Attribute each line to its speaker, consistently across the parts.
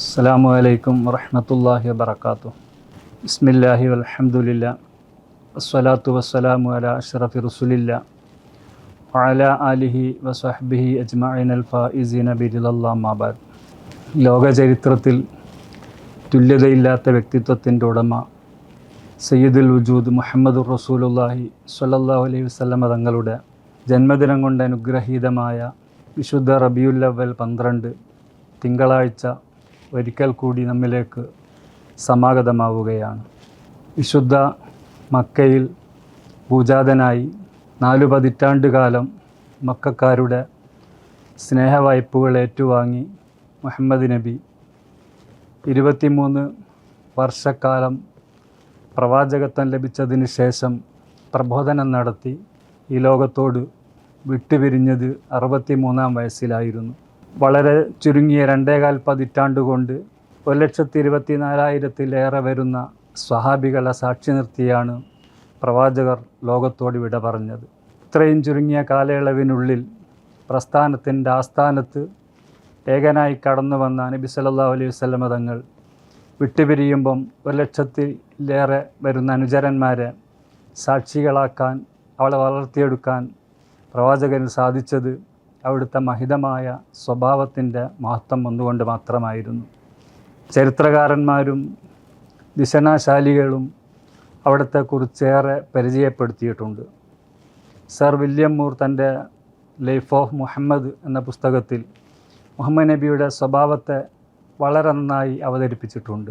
Speaker 1: അസ്സാം വലൈക്കും വറഹമത്തല്ലാഹി വബർക്കാത്തു ബിസ്മില്ലാഹി വലഹമുല്ല വസ്സലാത്തു വസ്സലാമു അല അഷ്റഫി റസുലില്ല വഅല അലിഹി വസഹ്ബിഹി അജ്മഅൻ അൽ ഫായിസീന ബിദിലല്ലാമാബാദ് ലോക ചരിത്രത്തിൽ തുല്യതയില്ലാത്ത വ്യക്തിത്വത്തിന്റെ ഉടമ സയ്യിദുൽ വജൂദ് മുഹമ്മദ് റസൂലുല്ലാഹി സ്വല്ലല്ലാഹു അലൈഹി വസല്ലമ തങ്ങളുടെ ജന്മദിനം കൊണ്ട് അനുഗ്രഹീതമായ വിശുദ്ധ റബിയുല്ലവൽ പന്ത്രണ്ട് തിങ്കളാഴ്ച ഒരിക്കൽ കൂടി നമ്മിലേക്ക് സമാഗതമാവുകയാണ്. വിശുദ്ധ മക്കയിൽ പൂജാതനായി നാലു പതിറ്റാണ്ടുകാലം മക്കാരുടെ സ്നേഹവായ്പകൾ ഏറ്റുവാങ്ങി മുഹമ്മദ് നബി. ഇരുപത്തിമൂന്ന് വർഷക്കാലം പ്രവാചകത്വം ലഭിച്ചതിന് ശേഷം പ്രബോധനം നടത്തി ഈ ലോകത്തോട് വിട്ടുപിരിഞ്ഞത് അറുപത്തി മൂന്നാം വയസ്സിലായിരുന്നു. വളരെ ചുരുങ്ങിയ രണ്ടേകാൽ പതിറ്റാണ്ട് കൊണ്ട് ഒരു ലക്ഷത്തി ഇരുപത്തി നാലായിരത്തിലേറെ വരുന്ന സ്വഹാബികളെ സാക്ഷി നിർത്തിയാണ് പ്രവാചകർ ലോകത്തോട് വിട പറഞ്ഞത്. ഇത്രയും ചുരുങ്ങിയ കാലയളവിനുള്ളിൽ പ്രസ്ഥാനത്തിന്റെ ആസ്ഥാനത്ത് ഏകനായി കടന്നു വന്ന നബി സല്ലാ അലൈഹി വസല്ലമ തങ്ങൾ വിട്ടുപിരിയുമ്പം ഒരു ലക്ഷത്തിലേറെ വരുന്ന അനുചരന്മാരെ സാക്ഷികളാക്കാൻ അവളെ വളർത്തിയെടുക്കാൻ പ്രവാചകന് സാധിച്ചത് അവിടുത്തെ മഹിതമായ സ്വഭാവത്തിന്റെ മഹത്വം വന്നുകൊണ്ട് മാത്രമായിരുന്നു. ചരിത്രകാരന്മാരും ദിശനാശാലികളും അവിടത്തെക്കുറിച്ചേറെ പരിചയപ്പെടുത്തിയിട്ടുണ്ട്. സർ വില്യം മൂർ തന്റെ ലൈഫ് ഓഫ് മുഹമ്മദ് എന്ന പുസ്തകത്തിൽ മുഹമ്മദ് നബിയുടെ സ്വഭാവത്തെ വളരെ നന്നായി അവതരിപ്പിച്ചിട്ടുണ്ട്.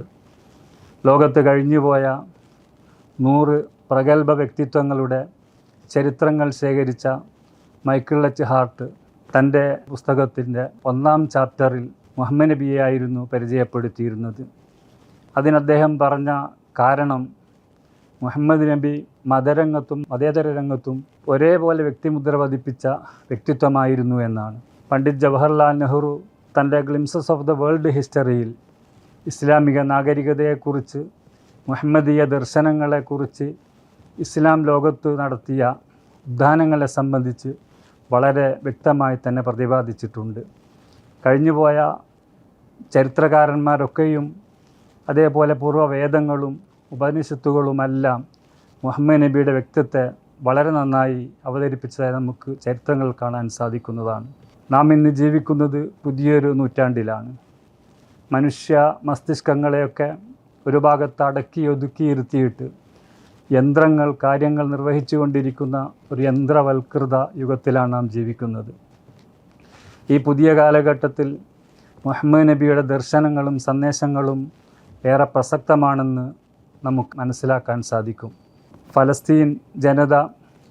Speaker 1: ലോകത്ത് കഴിഞ്ഞുപോയ നൂറ് പ്രഗത്ഭ വ്യക്തിത്വങ്ങളുടെ ചരിത്രങ്ങൾ ശേഖരിച്ച മൈക്കിൾ എച്ച് ഹാർട്ട് തന്റെ പുസ്തകത്തിന്റെ ഒന്നാം ചാപ്റ്ററിൽ മുഹമ്മദ് നബിയെയായിരുന്നു പരിചയപ്പെടുത്തിയിരുന്നത്. അതിന് അദ്ദേഹം പറഞ്ഞ കാരണം മുഹമ്മദ് നബി മതരംഗത്തും മതേതര രംഗത്തും ഒരേപോലെ വ്യക്തിമുദ്ര പതിപ്പിച്ച വ്യക്തിത്വമായിരുന്നു എന്നാണ്. പണ്ഡിറ്റ് ജവഹർലാൽ നെഹ്റു തന്റെ ഗ്ലിംസസ് ഓഫ് ദ വേൾഡ് ഹിസ്റ്ററിയിൽ ഇസ്ലാമിക നാഗരികതയെക്കുറിച്ച് മുഹമ്മദീയ ദർശനങ്ങളെക്കുറിച്ച് ഇസ്ലാം ലോകത്ത് നടത്തിയ ഉദ്ധാനങ്ങളെ സംബന്ധിച്ച് വളരെ വ്യക്തമായി തന്നെ പ്രതിപാദിച്ചിട്ടുണ്ട്. കഴിഞ്ഞുപോയ ചരിത്രകാരന്മാരൊക്കെയും അതേപോലെ പൂർവവേദങ്ങളും ഉപനിഷത്തുകളുമെല്ലാം മുഹമ്മദ് നബിയുടെ വ്യക്തിത്വത്തെ വളരെ നന്നായി അവതരിപ്പിച്ചതായി നമുക്ക് ചരിത്രങ്ങൾ കാണാൻ സാധിക്കുന്നതാണ്. നാം ഇന്ന് ജീവിക്കുന്നത് പുതിയൊരു നൂറ്റാണ്ടിലാണ്. മനുഷ്യ മസ്തിഷ്കങ്ങളെയൊക്കെ ഒരു ഭാഗത്ത് അടക്കി ഒതുക്കി ഇരുത്തിയിട്ട് യന്ത്രങ്ങൾ കാര്യങ്ങൾ നിർവഹിച്ചുകൊണ്ടിരിക്കുന്ന ഒരു യന്ത്രവൽകൃത യുഗത്തിലാണ് നാം ജീവിക്കുന്നത്. ഈ പുതിയ കാലഘട്ടത്തിൽ മുഹമ്മദ് നബിയുടെ ദർശനങ്ങളും സന്ദേശങ്ങളും ഏറെ പ്രസക്തമാണെന്ന് നമുക്ക് മനസ്സിലാക്കാൻ സാധിക്കും. ഫലസ്തീൻ ജനത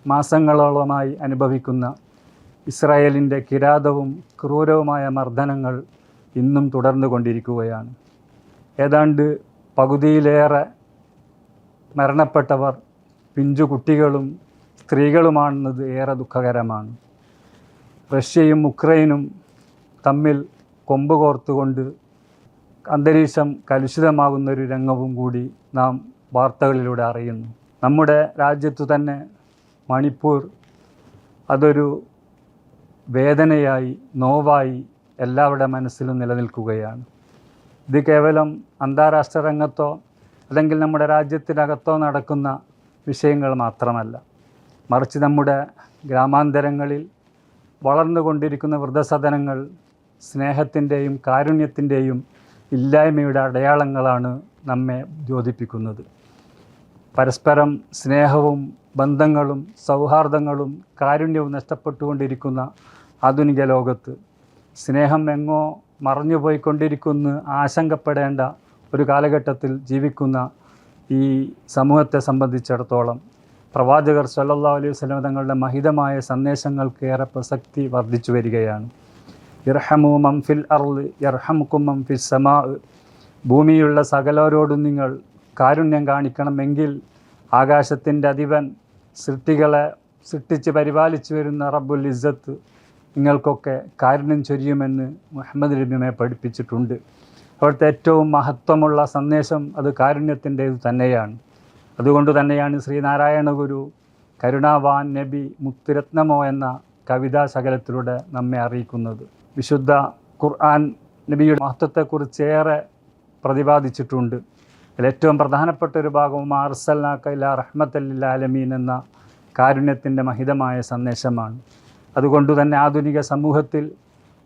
Speaker 1: മാസങ്ങളോളമായി അനുഭവിക്കുന്ന ഇസ്രായേലിന്റെ കിരാതവും ക്രൂരവുമായ മർദ്ദനങ്ങൾ ഇന്നും തുടർന്നു കൊണ്ടിരിക്കുകയാണ് ഏതാണ്ട് പകുതിയിലേറെ മരണപ്പെട്ടവർ പിഞ്ചു കുട്ടികളും സ്ത്രീകളുമാണെന്നത് ഏറെ ദുഃഖകരമാണ്. റഷ്യയും ഉക്രൈനും തമ്മിൽ കൊമ്പ് കോർത്തുകൊണ്ട് അന്തരീക്ഷം കലുഷിതമാകുന്നൊരു രംഗവും കൂടി നാം വാർത്തകളിലൂടെ അറിയുന്നു. നമ്മുടെ രാജ്യത്തു തന്നെ മണിപ്പൂർ അതൊരു വേദനയായി നോവായി എല്ലാവരുടെ മനസ്സിലും നിലനിൽക്കുകയാണ്. ഇത് കേവലം അന്താരാഷ്ട്ര രംഗത്തോ അല്ലെങ്കിൽ നമ്മുടെ രാജ്യത്തിനകത്തോ നടക്കുന്ന വിഷയങ്ങൾ മാത്രമല്ല. മറിച്ച് നമ്മുടെ ഗ്രാമാന്തരങ്ങളിൽ വളർന്നുകൊണ്ടിരിക്കുന്ന വൃദ്ധസദനങ്ങൾ സ്നേഹത്തിന്റെയും കാരുണ്യത്തിന്റെയും ഇല്ലായ്മയുടെ അടയാളങ്ങളാണ് നമ്മെ ദ്യോതിപ്പിക്കുന്നത്. പരസ്പരം സ്നേഹവും ബന്ധങ്ങളും സൗഹാർദ്ദങ്ങളും കാരുണ്യവും നഷ്ടപ്പെട്ടുകൊണ്ടിരിക്കുന്ന ആധുനിക ലോകത്ത് സ്നേഹം എങ്ങോ മറഞ്ഞുപോയിക്കൊണ്ടിരിക്കുന്നു ആശങ്കപ്പെടേണ്ട ഒരു കാലഘട്ടത്തിൽ ജീവിക്കുന്ന ഈ സമൂഹത്തെ സംബന്ധിച്ചിടത്തോളം പ്രവാചകർ സല്ലല്ലാഹു അലൈഹി വസല്ലം തങ്ങളുടെ മഹിതമായ സന്ദേശങ്ങൾക്ക് ഏറെ പ്രസക്തി വർദ്ധിച്ചു വരികയാണ്. ഇർഹമു മം ഫിൽ അർൾ യർഹമുക്കും മം സമാ ഭൂമിയുള്ള സകലരോടും നിങ്ങൾ കാരുണ്യം കാണിക്കണമെങ്കിൽ ആകാശത്തിന്റെ അധിപൻ സൃഷ്ടികളെ സൃഷ്ടിച്ച് പരിപാലിച്ചു വരുന്ന റബ്ബുൽ ഇസ്സത്ത് നിങ്ങൾക്കൊക്കെ കാരുണ്യം ചൊരിയുമെന്ന് മുഹമ്മദ് നബിമെ പഠിപ്പിച്ചിട്ടുണ്ട്. അവിടുത്തെ ഏറ്റവും മഹത്വമുള്ള സന്ദേശം അത് കാരുണ്യത്തിന്റേത് തന്നെയാണ്. അതുകൊണ്ട് തന്നെയാണ് ശ്രീനാരായണ ഗുരു കരുണാവാൻ നബി മുത്തുരത്നമോ എന്ന കവിതാ ശകലത്തിലൂടെ നമ്മെ അറിയിക്കുന്നത്. വിശുദ്ധ ഖുർആൻ നബിയുടെ മഹത്വത്തെക്കുറിച്ച് ഏറെ പ്രതിപാദിച്ചിട്ടുണ്ട്. ഏറ്റവും പ്രധാനപ്പെട്ട ഒരു ഭാഗവും അർസൽനാക്ക റഹ്മത്തല്ലാലമീൻ എന്ന കാരുണ്യത്തിന്റെ മഹിതമായ സന്ദേശമാണ്. അതുകൊണ്ട് തന്നെ ആധുനിക സമൂഹത്തിൽ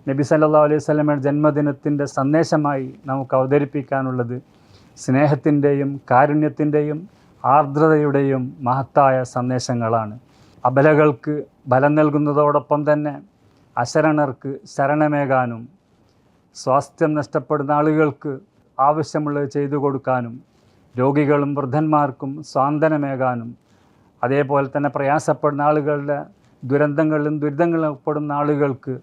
Speaker 1: നബി സല്ലാ അലൈഹി സ്വലമയുടെ ജന്മദിനത്തിന്റെ സന്ദേശമായി നമുക്ക് അവതരിപ്പിക്കാനുള്ളത് സ്നേഹത്തിന്റെയും കാരുണ്യത്തിന്റെയും ആർദ്രതയുടെയും മഹത്തായ സന്ദേശങ്ങളാണ്. അബലകൾക്ക് ബലം നൽകുന്നതോടൊപ്പം തന്നെ അശരണർക്ക് ശരണമേകാനും സ്വാസ്ഥ്യം നഷ്ടപ്പെടുന്ന ആളുകൾക്ക് ആവശ്യമുള്ളത് ചെയ്തു കൊടുക്കാനും രോഗികളും വൃദ്ധന്മാർക്കും സ്വാന്തനമേകാനും അതേപോലെ തന്നെ പ്രയാസപ്പെടുന്ന ആളുകളുടെ ദുരന്തങ്ങളിലും ദുരിതങ്ങളിലും ഉൾപ്പെടുന്ന ആളുകൾക്ക്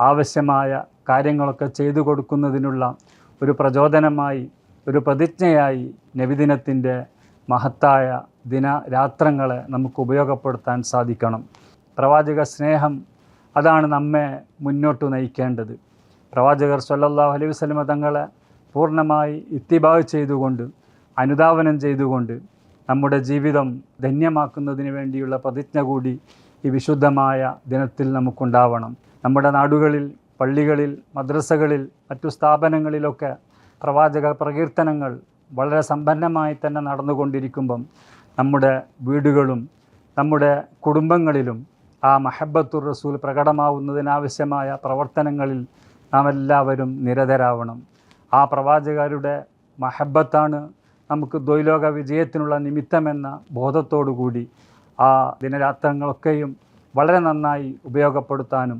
Speaker 1: ആവശ്യമായ കാര്യങ്ങളൊക്കെ ചെയ്തു കൊടുക്കുന്നതിനുള്ള ഒരു പ്രചോദനമായി ഒരു പ്രതിജ്ഞയായി നബിദിനത്തിന്റെ മഹത്തായ ദിനരാത്രങ്ങളെ നമുക്ക് ഉപയോഗപ്പെടുത്താൻ സാധിക്കണം. പ്രവാചക സ്നേഹം അതാണ് നമ്മെ മുന്നോട്ട് നയിക്കേണ്ടത്. പ്രവാചകർ സല്ലല്ലാഹു അലൈഹി വസല്ലമ തങ്ങളെ പൂർണമായി ഇത്തിബാവ് ചെയ്തുകൊണ്ട് അനുധാവനം ചെയ്തുകൊണ്ട് നമ്മുടെ ജീവിതം ധന്യമാക്കുന്നതിന് വേണ്ടിയുള്ള പ്രതിജ്ഞ കൂടി ഈ വിശുദ്ധമായ ദിനത്തിൽ നമുക്കുണ്ടാവണം. നമ്മുടെ നാടുകളിൽ പള്ളികളിൽ മദ്രസകളിൽ മറ്റു സ്ഥാപനങ്ങളിലൊക്കെ പ്രവാചക പ്രകീർത്തനങ്ങൾ വളരെ സമ്പന്നമായി തന്നെ നടന്നുകൊണ്ടിരിക്കുമ്പം നമ്മുടെ വീടുകളും നമ്മുടെ കുടുംബങ്ങളിലും ആ മഹബത്തുർ റസൂൽ പ്രകടമാവുന്നതിനാവശ്യമായ പ്രവർത്തനങ്ങളിൽ നാം എല്ലാവരും നിരതരാവണം. ആ പ്രവാചകരുടെ മഹബത്താണ് നമുക്ക് ദ്വൈലോക വിജയത്തിനുള്ള നിമിത്തമെന്ന ബോധത്തോടുകൂടി ആ ദിനരാത്രങ്ങളൊക്കെയും വളരെ നന്നായി ഉപയോഗപ്പെടുത്താനും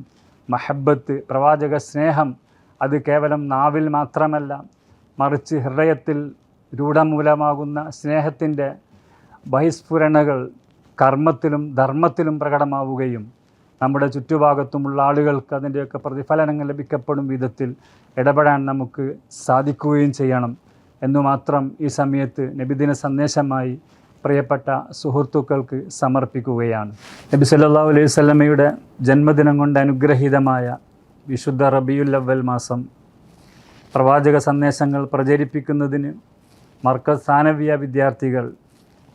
Speaker 1: മഹബത്ത് പ്രവാചക സ്നേഹം അത് കേവലം നാവിൽ മാത്രമല്ല മറിച്ച് ഹൃദയത്തിൽ രൂഢമൂലമാകുന്ന സ്നേഹത്തിന്റെ ബഹിസ്ഫുരണകൾ കർമ്മത്തിലും ധർമ്മത്തിലും പ്രകടമാവുകയും നമ്മുടെ ചുറ്റുഭാഗത്തുമുള്ള ആളുകൾക്ക് അതിന്റെയൊക്കെ പ്രതിഫലനങ്ങൾ ലഭിക്കപ്പെടും വിധത്തിൽ ഇടപെടാൻ നമുക്ക് സാധിക്കുകയും ചെയ്യണം. എന്നു മാത്രം ഈ സമയത്ത് നബിദിന സന്ദേശമായി പ്രിയപ്പെട്ട സുഹൃത്തുക്കൾക്ക് സമർപ്പിക്കുകയാണ്. നബി സല്ലാ അലൈഹി സ്വലമയുടെ ജന്മദിനം കൊണ്ട് അനുഗ്രഹീതമായ വിശുദ്ധ റബിയുൽ അവൽ മാസം പ്രവാചക സന്ദേശങ്ങൾ പ്രചരിപ്പിക്കുന്നതിന് മർക്കസ് സാനവിയ വിദ്യാർത്ഥികൾ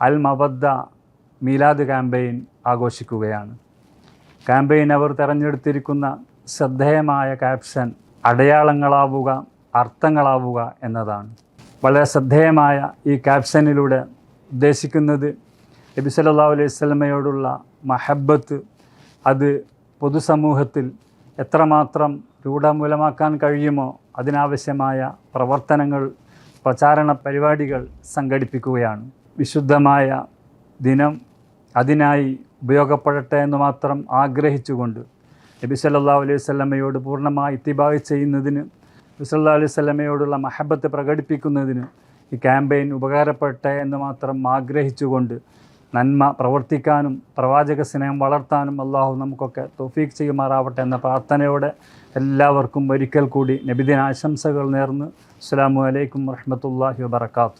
Speaker 1: അൽ മബദ്ദ മീലാദ് ക്യാമ്പയിൻ ആഘോഷിക്കുകയാണ്. ക്യാമ്പയിൻ അവർ തെരഞ്ഞെടുത്തിരിക്കുന്ന ശ്രദ്ധേയമായ ക്യാപ്ഷൻ അടയാളങ്ങളാവുക അർത്ഥങ്ങളാവുക എന്നതാണ്. വളരെ ശ്രദ്ധേയമായ ഈ ക്യാപ്ഷനിലൂടെ ഉദ്ദേശിക്കുന്നത് നബി സല്ലല്ലാഹു അലൈഹി സ്വലമയോടുള്ള മഹബത്ത് അത് പൊതുസമൂഹത്തിൽ എത്രമാത്രം രൂഢമൂലമാക്കാൻ കഴിയുമോ അതിനാവശ്യമായ പ്രവർത്തനങ്ങൾ പ്രചാരണ പരിപാടികൾ സംഘടിപ്പിക്കുകയാണ്. വിശുദ്ധമായ ദിനം അതിനായി ഉപയോഗപ്പെടട്ടെ എന്ന് മാത്രം ആഗ്രഹിച്ചുകൊണ്ട് നബി സല്ലാ അലൈഹി സ്വലമയോട് പൂർണമായി ഇത്തിബായ് ചെയ്യുന്നതിന് നബി സല്ലാ അലൈഹി സ്വലമയോടുള്ള മഹബത്ത് പ്രകടിപ്പിക്കുന്നതിന് ഈ ക്യാമ്പയിൻ ഉപകാരപ്പെട്ടെ എന്ന് മാത്രം ആഗ്രഹിച്ചുകൊണ്ട് നന്മ പ്രവർത്തിക്കാനും പ്രവാചക സ്നേഹം വളർത്താനും അള്ളാഹു നമുക്കൊക്കെ തോഫീക്ക് ചെയ്യുമാറാവട്ടെ എന്ന പ്രാർത്ഥനയോടെ എല്ലാവർക്കും ഒരിക്കൽ കൂടി നബിദിന ആശംസകൾ നേർന്ന്. അസ്സാം വലൈക്കും വർഹമത്തല്ലാഹി വാത്തു